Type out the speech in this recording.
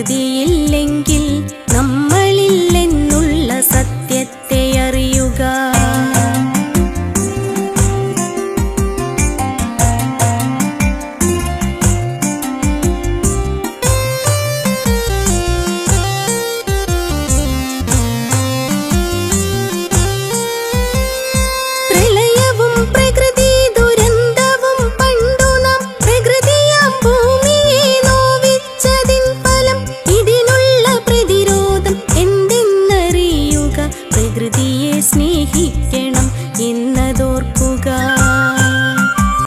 പ്രകൃതിയില്ലെങ്കിൽ y que